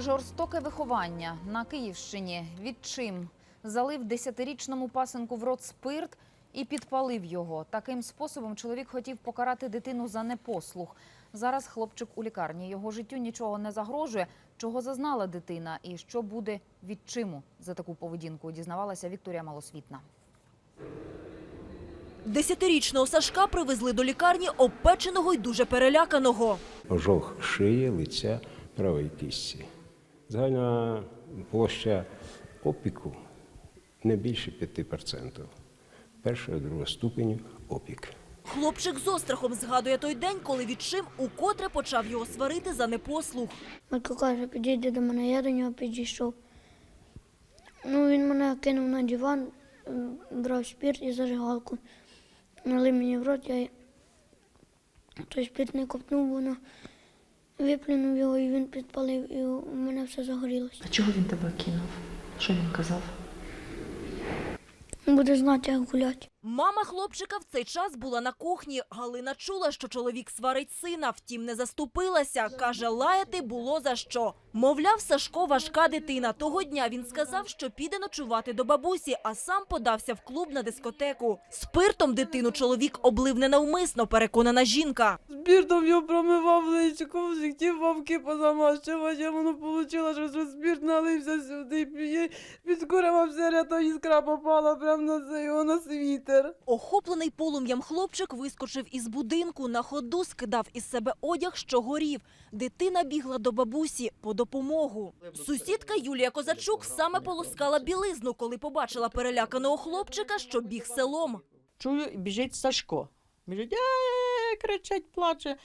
Жорстоке виховання на Київщині. Відчим залив десятирічному пасенку в рот спирт і підпалив його. Таким способом чоловік хотів покарати дитину за непослух. Зараз хлопчик у лікарні. Його життю нічого не загрожує. Чого зазнала дитина і що буде відчиму за таку поведінку, дізнавалася Вікторія Малосвітна. Десятирічного Сашка привезли до лікарні обпеченого й дуже переляканого. ожог шиї, лиця, правої кістці. Загальна площа опіку не більше 5%. Першого, другого ступеню опік. Хлопчик з острахом згадує той день, коли відчим укотре почав його сварити за непослух. Батько каже, підійди до мене, я до нього підійшов. Ну, він мене кинув на диван, брав спирт і зажигалку. Налив мені в рот, я той спирт не ковтнув, воно виплюнув його і він підпалив, і у мене все загорілося. А чого він тебе кинув? Що він казав? Буде знати, як гуляти. Мама хлопчика в цей час була на кухні. Галина чула, що чоловік сварить сина, втім не заступилася. Каже, лаяти було за що. Мовляв, Сашко важка дитина. Того дня він сказав, що піде ночувати до бабусі, а сам подався в клуб на дискотеку. Спиртом дитину чоловік облив ненавмисно, переконана жінка. Спіртом його промивав личко, хотів вовки позамащувати, а воно вийшло, що спірт налився сюди, п'є, підкуривався рядом, іскра попала прямо на це його на світер. Охоплений полум'ям хлопчик вискочив із будинку, на ходу скидав із себе одяг, що горів. Дитина бігла до бабусі по допомогу. Сусідка Юлія Козачук саме полоскала білизну, коли побачила переляканого хлопчика, що біг селом. Чую, біжить Сашко. Біжить, «Е-е-е», кричить, плаче.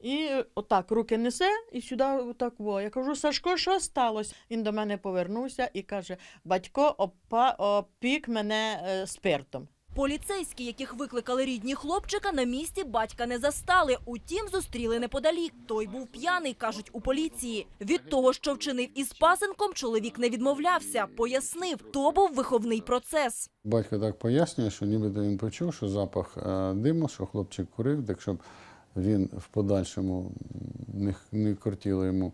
І отак руки несе і сюди отак во. Я кажу, Сашко, що сталося? Він до мене повернувся і каже: батько опа, опік мене е, спиртом. Поліцейські, яких викликали рідні хлопчика, на місці батька не застали. Утім, зустріли неподалік. Той був п'яний, кажуть у поліції. Від того, що вчинив із пасенком, чоловік не відмовлявся. Пояснив, то був виховний процес. Батько так пояснює, що нібито він почув, що запах е, диму, що хлопчик курив, так щоб він в подальшому не, не кортіло йому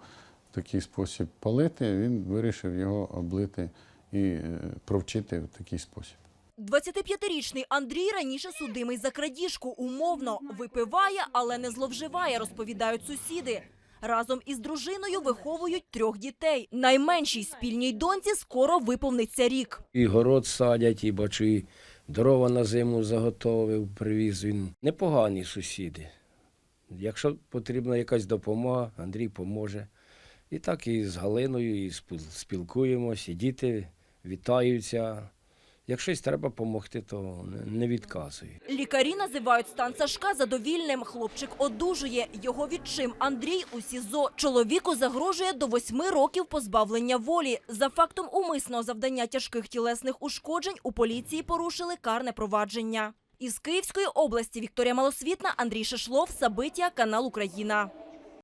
в такий спосіб палити, він вирішив його облити і е, провчити в такий спосіб. 25-річний Андрій раніше судимий за крадіжку. Умовно випиває, але не зловживає, розповідають сусіди. Разом із дружиною виховують трьох дітей. Найменшій спільній доньці скоро виповниться рік. І город садять, і бачу, дрова на зиму заготовив, привіз він. Непогані сусіди. Якщо потрібна якась допомога, Андрій поможе. І так і з Галиною, і спіл- спілкуємось, і діти вітаються. Якщо треба допомогти, то не відказує. Лікарі називають стан Сашка задовільним. Хлопчик одужує. Його відчим Андрій у СІЗО. Чоловіку загрожує до восьми років позбавлення волі. За фактом умисного завдання тяжких тілесних ушкоджень у поліції порушили карне провадження. Із Київської області Вікторія Малосвітна, Андрій Шишлов, Сабиття, канал Україна.